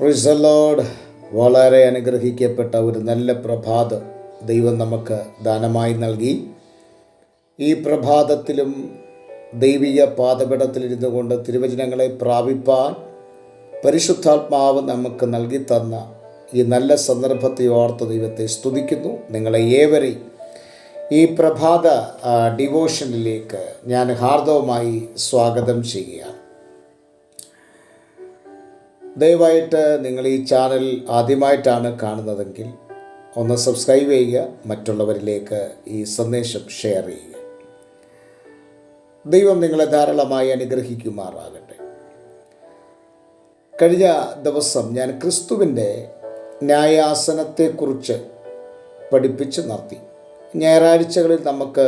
പ്രിസലോഡ് വളരെ അനുഗ്രഹിക്കപ്പെട്ട ഒരു നല്ല പ്രഭാതം ദൈവം നമുക്ക് ദാനമായി നൽകി. ഈ പ്രഭാതത്തിലും ദൈവിക പാതപിടത്തിലിരുന്നു കൊണ്ട് തിരുവചനങ്ങളെ പ്രാപിപ്പാൻ പരിശുദ്ധാത്മാവ് നമുക്ക് നൽകി തന്ന ഈ നല്ല സന്ദർഭത്തെ ഓർത്ത് ദൈവത്തെ സ്തുതിക്കുന്നു. നിങ്ങളെ ഏവരെയും ഈ പ്രഭാത ഡിവോഷനിലേക്ക് ഞാൻ ഹാർദവമായി സ്വാഗതം ചെയ്യുകയാണ്. ദയവായിട്ട് നിങ്ങൾ ഈ ചാനൽ ആദ്യമായിട്ടാണ് കാണുന്നതെങ്കിൽ ഒന്ന് സബ്സ്ക്രൈബ് ചെയ്യുക മറ്റുള്ളവരിലേക്ക് ഈ സന്ദേശം ഷെയർ ചെയ്യുക. ദൈവം നിങ്ങളെ ധാരാളമായി അനുഗ്രഹിക്കുമാറാകട്ടെ. കഴിഞ്ഞ ദിവസം ഞാൻ ക്രിസ്തുവിന്റെ ന്യായാസനത്തെക്കുറിച്ച് പഠിപ്പിച്ച് നടത്തി. ഞായറാഴ്ചകളിൽ നമുക്ക്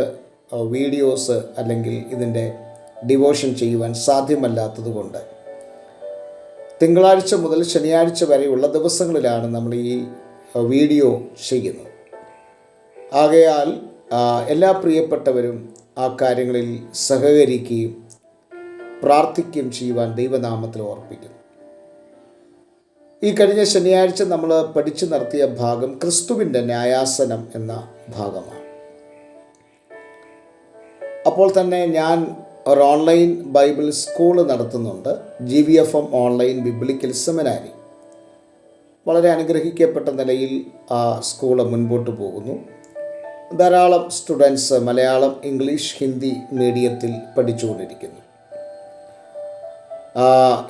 വീഡിയോസ് അല്ലെങ്കിൽ ഇതിന്റെ ഡിവോഷൻ ചെയ്യുവാൻ സാധ്യമല്ലാത്തത് കൊണ്ട് തിങ്കളാഴ്ച മുതൽ ശനിയാഴ്ച വരെയുള്ള ദിവസങ്ങളിലാണ് നമ്മൾ ഈ വീഡിയോ ചെയ്യുന്നത്. ആകയാൽ എല്ലാ പ്രിയപ്പെട്ടവരും ആ കാര്യങ്ങളിൽ സഹകരിക്കുകയും പ്രാർത്ഥിക്കുകയും ചെയ്യുവാൻ ദൈവനാമത്തിൽ ഓർപ്പിക്കുന്നു. ഈ കഴിഞ്ഞ ശനിയാഴ്ച നമ്മൾ പഠിച്ചു നടത്തിയ ഭാഗം ക്രിസ്തുവിന്റെ ന്യായാസനം എന്ന ഭാഗമാണ്. അപ്പോൾ തന്നെ ഞാൻ ഒരു ഓൺലൈൻ ബൈബിൾ സ്കൂൾ നടത്തുന്നുണ്ട്. G V F M online biblical seminary. വളരെ അനുഗ്രഹിക്കപ്പെട്ട നിലയിൽ ആ സ്കൂൾ മുൻപോട്ട് പോകുന്നു. ധാരാളം സ്റ്റുഡൻസ് മലയാളം ഇംഗ്ലീഷ് ഹിന്ദി മീഡിയത്തിൽ പഠിച്ചുകൊണ്ടിരിക്കുന്നു.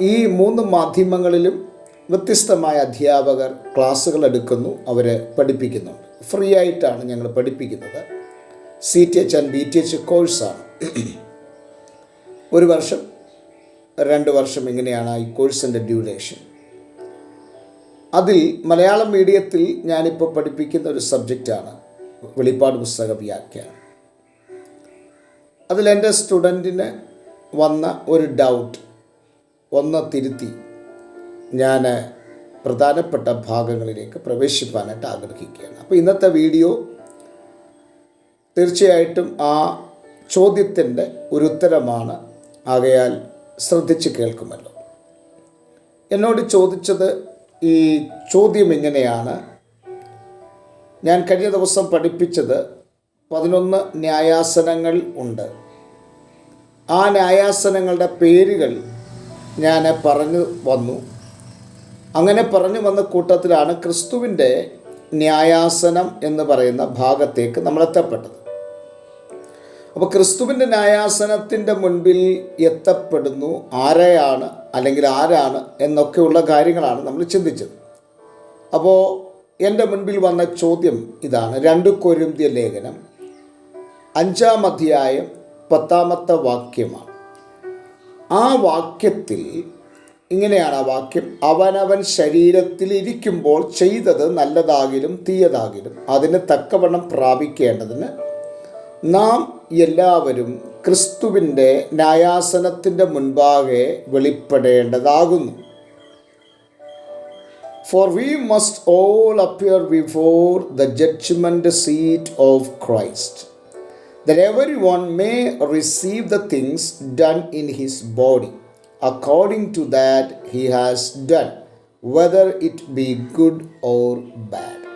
ഈ മൂന്ന് മാധ്യമങ്ങളിലും വ്യത്യസ്തമായ അധ്യാപകർ ക്ലാസ്സുകൾ എടുക്കുന്നു അവരെ പഠിപ്പിക്കുന്നുണ്ട്. ഫ്രീ ആയിട്ടാണ് ഞങ്ങൾ പഠിപ്പിക്കുന്നത്. C T H and B T H കോഴ്സാണ്. ഒരു വർഷം രണ്ട് വർഷം എങ്ങനെയാണ് ഈ കോഴ്സിന്റെ ഡ്യൂറേഷൻ. അതിൽ മലയാളം മീഡിയത്തിൽ ഞാനിപ്പോൾ പഠിപ്പിക്കുന്ന ഒരു സബ്ജക്റ്റാണ് വെളിപ്പാട് പുസ്തക വ്യാഖ്യാനം. അതിലെന്റെ സ്റ്റുഡന്റിന് വന്ന ഒരു ഡൗട്ട് ഒന്ന് തിരുത്തി ഞാൻ പ്രധാനപ്പെട്ട ഭാഗങ്ങളിലേക്ക് പ്രവേശിപ്പാനായിട്ട് ആഗ്രഹിക്കുകയാണ്. അപ്പോൾ ഇന്നത്തെ വീഡിയോ തീർച്ചയായിട്ടും ആ ചോദ്യത്തിന്റെ ഒരു ഉത്തരമാണ് ആകയാൽ ശ്രദ്ധിച്ച് കേൾക്കുമല്ലോ. എന്നോട് ചോദിച്ചത് ഈ ചോദ്യം ഇങ്ങനെയാണ് ഞാൻ കഴിഞ്ഞ ദിവസം പഠിപ്പിച്ചത് പതിനൊന്ന് ന്യായാസനങ്ങൾ ഉണ്ട്. ആ ന്യായാസനങ്ങളുടെ പേരുകൾ ഞാൻ പറഞ്ഞു വന്നു. അങ്ങനെ പറഞ്ഞു വന്ന കൂട്ടത്തിലാണ് ക്രിസ്തുവിന്റെ ന്യായാസനം എന്ന് പറയുന്ന ഭാഗത്തേക്ക് നമ്മൾ എത്തപ്പെട്ടത് അപ്പോൾ ക്രിസ്തുവിന്റെ ന്യായാസനത്തിന്റെ മുൻപിൽ എത്തപ്പെടുന്നു ആരെയാണ് അല്ലെങ്കിൽ ആരാണ് എന്നൊക്കെയുള്ള കാര്യങ്ങളാണ് നമ്മൾ ചിന്തിച്ചത്. അപ്പോൾ എന്റെ മുൻപിൽ വന്ന ചോദ്യം ഇതാണ്. രണ്ട് കൊരിന്തിയ ലേഖനം അഞ്ചാം അധ്യായം പത്താമത്തെ വാക്യമാണ്. ആ വാക്യത്തിൽ ഇങ്ങനെയാണ് ആ വാക്യം. അവനവൻ ശരീരത്തിൽ ഇരിക്കുമ്പോൾ ചെയ്തത് നല്ലതാകിലും തീയതാകിലും അതിന് തക്കവണ്ണം പ്രാപിക്കേണ്ടതിന് നാം എല്ലാവരും ക്രിസ്തുവിന്റെ ന്യായാസനത്തിന്റെ മുൻപാകെ വെളിപ്പെടേണ്ടതാകുന്നു For we must all appear before the judgment seat of Christ, that everyone may receive the things done in his body, according to that he has done, whether it be good or bad.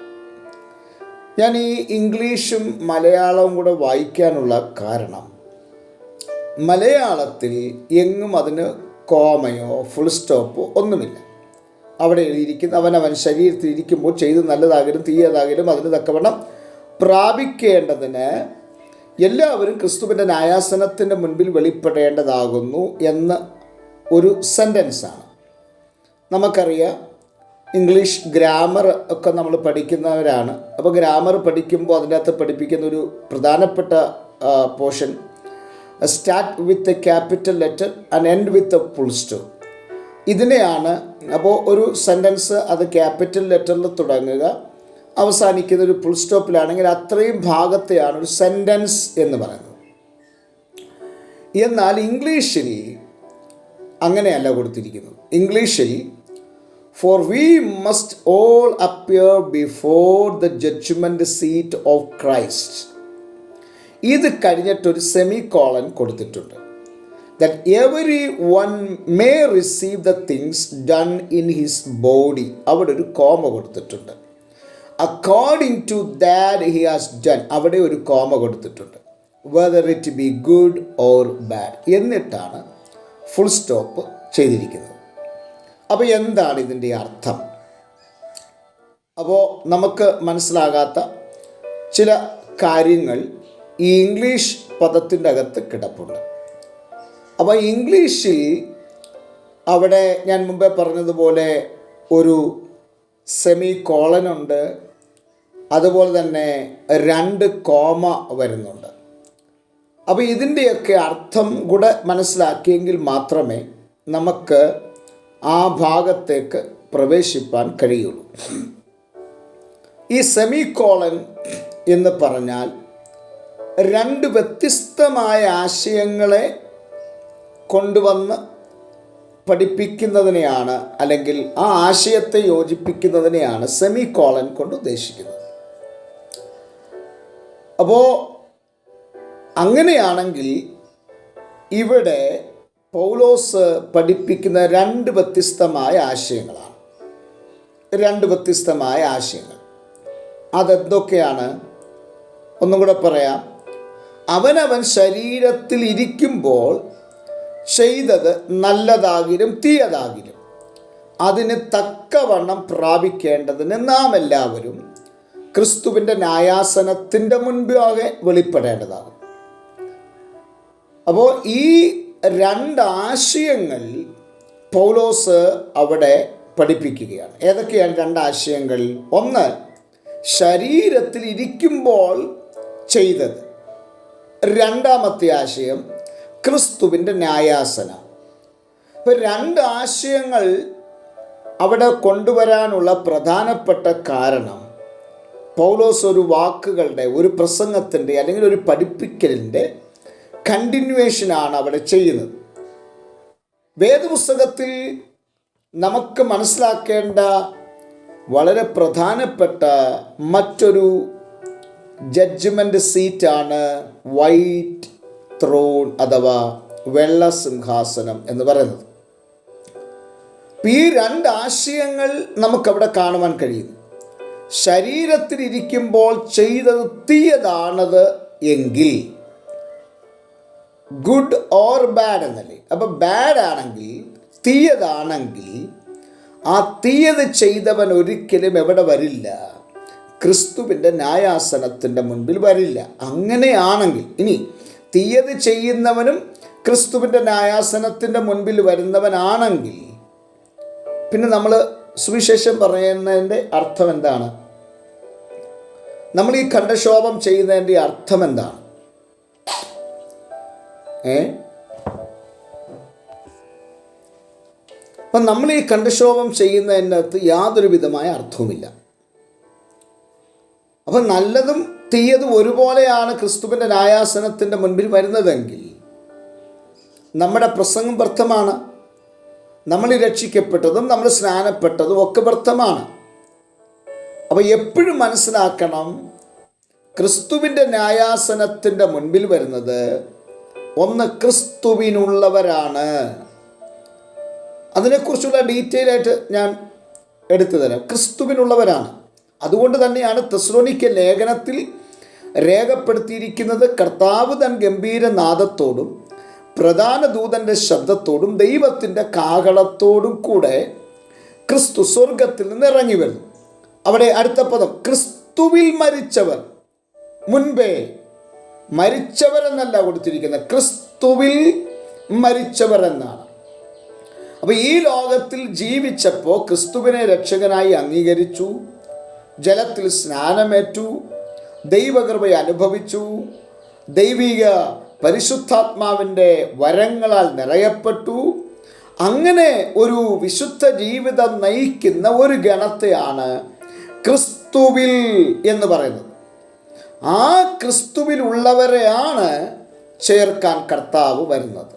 ഞാൻ ഈ ഇംഗ്ലീഷും മലയാളവും കൂടെ വായിക്കാനുള്ള കാരണം മലയാളത്തിൽ എങ്ങും അതിന് കോമയോ ഫുൾ സ്റ്റോപ്പോ ഒന്നുമില്ല. അവിടെ എഴുതിയിരിക്കുന്ന അവൻ ശരീരത്തിൽ ഇരിക്കുമ്പോൾ ചെയ്ത് നല്ലതാകലും തീയതാകലും അതിന് തക്കവണ്ണം പ്രാപിക്കേണ്ടതിന് എല്ലാവരും ക്രിസ്തുവിന്റെ ന്യായാസനത്തിന്റെ മുൻപിൽ വെളിപ്പെടേണ്ടതാകുന്നു എന്ന് ഒരു സെന്റൻസാണ് നമുക്കറിയാം ഇംഗ്ലീഷ് ഗ്രാമർ ഒക്കെ നമ്മൾ പഠിക്കുന്നവരാണ്. അപ്പോൾ ഗ്രാമർ പഠിക്കുമ്പോൾ അതിന്റെ അകത്ത് പഠിപ്പിക്കുന്ന ഒരു പ്രധാനപ്പെട്ട portion. Start with a capital letter and end with a full stop ഇതിനെയാണ് അപ്പോൾ ഒരു സെന്റൻസ് അത് ക്യാപിറ്റൽ ലെറ്ററിൽ തുടങ്ങുക. അവസാനിക്കുന്ന ഒരു ഫുൾ സ്റ്റോപ്പിലാണെങ്കിൽ അത്രയും ഭാഗത്തെയാണ് ഒരു സെന്റൻസ് എന്ന് പറയുന്നത്. എന്നാൽ ഇംഗ്ലീഷിൽ അങ്ങനെയല്ല കൊടുത്തിരിക്കുന്നത്. ഇംഗ്ലീഷിൽ for we must all appear before the judgment seat of Christ ഇത് കഴിഞ്ഞിട്ടൊരു സെമി കോളൻ കൊടുത്തിട്ടുണ്ട്. That every one may receive the things done in his body അവിടെ ഒരു കോമ കൊടുത്തിട്ടുണ്ട്. According to that he has done അവിടെ ഒരു comma കൊടുത്തിട്ടുണ്ട്. Whether it be good or bad എന്നിട്ടാണ് ഫുൾ സ്റ്റോപ്പ് ചെയ്തിരിക്കുന്നത്. അപ്പോൾ എന്താണ് ഇതിന്റെ അർത്ഥം? അപ്പോൾ നമുക്ക് മനസ്സിലാകാത്ത ചില കാര്യങ്ങൾ ഈ ഇംഗ്ലീഷ് പദത്തിന്റെ അകത്ത് കിടപ്പുണ്ട്. അപ്പോൾ ഇംഗ്ലീഷിൽ അവിടെ ഞാൻ മുമ്പേ പറഞ്ഞതുപോലെ ഒരു സെമി കോളനുണ്ട് അതുപോലെ തന്നെ രണ്ട് കോമ വരുന്നുണ്ട്. അപ്പോൾ ഇതിന്റെയൊക്കെ അർത്ഥം കൂടെ മനസ്സിലാക്കിയെങ്കിൽ മാത്രമേ നമുക്ക് ആ ഭാഗത്തേക്ക് പ്രവേശിപ്പാൻ കഴിയുള്ളൂ. ഈ സെമി കോളൻ എന്ന് പറഞ്ഞാൽ രണ്ട് വ്യത്യസ്തമായ ആശയങ്ങളെ കൊണ്ടുവന്ന് പഠിപ്പിക്കുന്നതിനെയാണ് അല്ലെങ്കിൽ ആ ആശയത്തെ യോജിപ്പിക്കുന്നതിനെയാണ് സെമി കോളൻ കൊണ്ട് ഉദ്ദേശിക്കുന്നത്. അപ്പോൾ അങ്ങനെയാണെങ്കിൽ ഇവിടെ പൗലോസ് പഠിപ്പിക്കുന്ന രണ്ട് വ്യത്യസ്തമായ ആശയങ്ങളാണ്. രണ്ട് വ്യത്യസ്തമായ ആശയങ്ങൾ. അതെന്തൊക്കെയാണ്? ഒന്നും കൂടെ പറയാം. അവനവൻ ശരീരത്തിൽ ഇരിക്കുമ്പോൾ ചെയ്തത് നല്ലതാകിലും തീയതാകിലും അതിന് തക്കവണ്ണം പ്രാപിക്കേണ്ടതിന് നാം എല്ലാവരും ക്രിസ്തുവിന്റെ ന്യായാസനത്തിന്റെ മുൻപാകെ വെളിപ്പെടേണ്ടതാകും. അപ്പോൾ ഈ രണ്ട് ആശയങ്ങൾ പൗലോസ് അവിടെ പഠിപ്പിക്കുകയാണ്. ഏതൊക്കെയാണ് രണ്ടാശയങ്ങൾ? ഒന്ന് ശരീരത്തിൽ ഇരിക്കുമ്പോൾ ചെയ്തത്. രണ്ടാമത്തെ ആശയം ക്രിസ്തുവിന്റെ ന്യായാസനം. ഇപ്പം രണ്ട് ആശയങ്ങൾ അവിടെ കൊണ്ടുവരാനുള്ള പ്രധാനപ്പെട്ട കാരണം പൗലോസ് ഒരു വാക്കുകളുടെ ഒരു പ്രസംഗത്തിന്റെ അല്ലെങ്കിൽ ഒരു പഠിപ്പിക്കലിന്റെ കണ്ടിന്യൂവേഷനാണ് അവിടെ ചെയ്യുന്നത്. വേദപുസ്തകത്തിൽ നമുക്ക് മനസ്സിലാക്കേണ്ട വളരെ പ്രധാനപ്പെട്ട മറ്റൊരു ജഡ്ജ്മെന്റ് സീറ്റാണ് വൈറ്റ് ത്രോൺ അഥവാ വെള്ള സിംഹാസനം എന്ന് പറയുന്നത്. ഈ രണ്ട് ആശയങ്ങൾ നമുക്കവിടെ കാണുവാൻ കഴിയും. ശരീരത്തിലിരിക്കുമ്പോൾ ചെയ്തത് തീയതാണത് എങ്കിൽ ഗുഡ് ഓർ ബാഡ് എന്നല്ലേ? അപ്പം ബാഡ് ആണെങ്കിൽ തീയതാണെങ്കിൽ ആ തീയത് ചെയ്തവൻ ഒരിക്കലും എവിടെ വരില്ല? ക്രിസ്തുവിന്റെ ന്യായാസനത്തിന്റെ മുൻപിൽ വരില്ല. അങ്ങനെയാണെങ്കിൽ ഇനി തീയത് ചെയ്യുന്നവനും ക്രിസ്തുവിന്റെ ന്യായാസനത്തിന്റെ മുൻപിൽ വരുന്നവനാണെങ്കിൽ പിന്നെ നമ്മൾ സുവിശേഷം പറയുന്നതിന്റെ അർത്ഥം എന്താണ്? നമ്മൾ ഈ കണ്ഠശോഭം ചെയ്യുന്നതിന്റെ അർത്ഥം എന്താണ്? അപ്പം നമ്മൾ ഈ കണ്ഠക്ഷോഭം ചെയ്യുന്നതിനകത്ത് യാതൊരു വിധമായ അർത്ഥവുമില്ല. അപ്പം നല്ലതും തീയതും ഒരുപോലെയാണ് ക്രിസ്തുവിന്റെ ന്യായാസനത്തിന്റെ മുൻപിൽ വരുന്നതെങ്കിൽ നമ്മുടെ പ്രസംഗം വ്യർത്ഥമാണ്. നമ്മൾ രക്ഷിക്കപ്പെട്ടതും നമ്മൾ സ്നാനപ്പെട്ടതും ഒക്കെ വ്യർത്ഥമാണ്. അപ്പോൾ എപ്പോഴും മനസ്സിലാക്കണം ക്രിസ്തുവിന്റെ ന്യായാസനത്തിന്റെ മുൻപിൽ വരുന്നത് ഒന്ന് ക്രിസ്തുവിനുള്ളവരാണ്. അതിനെക്കുറിച്ചുള്ള ഡീറ്റെയിൽ ആയിട്ട് ഞാൻ എടുത്തു തരാം. ക്രിസ്തുവിനുള്ളവരാണ്. അതുകൊണ്ട് തന്നെയാണ് തെസ്ലോനിക്ക ലേഖനത്തിൽ രേഖപ്പെടുത്തിയിരിക്കുന്നത് കർത്താവ് തൻ ഗംഭീരനാദത്തോടും പ്രധാന ദൂതന്റെ ശബ്ദത്തോടും ദൈവത്തിന്റെ കാഹളത്തോടും കൂടെ ക്രിസ്തു സ്വർഗത്തിൽ നിന്ന് ഇറങ്ങി വരുന്നു. അവിടെ അടുത്ത പദം ക്രിസ്തുവിൽ മരിച്ചവർ. മുൻപേ മരിച്ചവരെന്നല്ല കൊടുത്തിരിക്കുന്നത്. ക്രിസ്തുവിൽ മരിച്ചവർ എന്നാണ് അപ്പോൾ ഈ ലോകത്തിൽ ജീവിച്ചപ്പോൾ ക്രിസ്തുവിനെ രക്ഷകനായി അംഗീകരിച്ചു ജലത്തിൽ സ്നാനമേറ്റു ദൈവകൃപ അനുഭവിച്ചു ദൈവിക പരിശുദ്ധാത്മാവിന്റെ വരങ്ങളാൽ നിറയപ്പെട്ടു. അങ്ങനെ ഒരു വിശുദ്ധ ജീവിതം നയിക്കുന്ന ഒരു ഗണത്തെയാണ് ക്രിസ്തുവിൽ എന്ന് പറയുന്നത്. ആ ക്രിസ്തുവിലുള്ളവരെയാണ് ചേർക്കാൻ കർത്താവ് വരുന്നത്.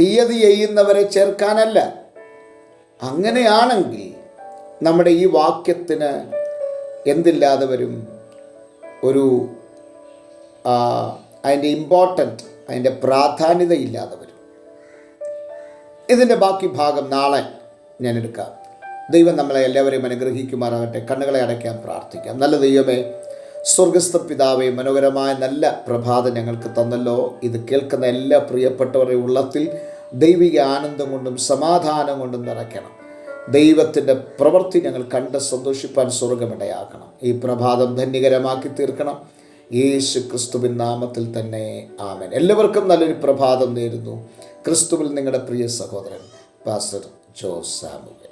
തീയതി ചെയ്യുന്നവരെ ചേർക്കാനല്ല. അങ്ങനെയാണെങ്കിൽ നമ്മുടെ ഈ വാക്യത്തിന് എന്തില്ലാതെ വരും? ഒരു അതിന്റെ ഇമ്പോർട്ടന്റ് അതിന്റെ പ്രാധാന്യത ഇല്ലാതെ വരും. ഇതിന്റെ ബാക്കി ഭാഗം നാളെ ഞാൻ എടുക്കാം. ദൈവം നമ്മളെ എല്ലാവരെയും അനുഗ്രഹിക്കുമാറാകട്ടെ. കണ്ണുകളെ അടയ്ക്കാൻ പ്രാർത്ഥിക്കാം. നല്ല ദൈവമേ സ്വർഗസ്ഥ പിതാവെ മനോഹരമായ നല്ല പ്രഭാതം ഞങ്ങൾക്ക് തന്നല്ലോ. ഇത് കേൾക്കുന്ന എല്ലാ പ്രിയപ്പെട്ടവരുടെ ഉള്ളത്തിൽ ദൈവിക ആനന്ദം കൊണ്ടും സമാധാനം കൊണ്ടും നിറയ്ക്കണം. ദൈവത്തിന്റെ പ്രവൃത്തി ഞങ്ങൾ കണ്ട് സന്തോഷിപ്പാൻ സ്വർഗമിടയാക്കണം ഈ പ്രഭാതം ധന്യകരമാക്കി തീർക്കണം. യേശു ക്രിസ്തുവിൻ നാമത്തിൽ തന്നെ. ആമൻ. എല്ലാവർക്കും നല്ലൊരു പ്രഭാതം നേരുന്നു. ക്രിസ്തുവിൽ നിങ്ങളുടെ പ്രിയ സഹോദരൻ പാസ്റ്റർ ജോസ് സാമുവൽ.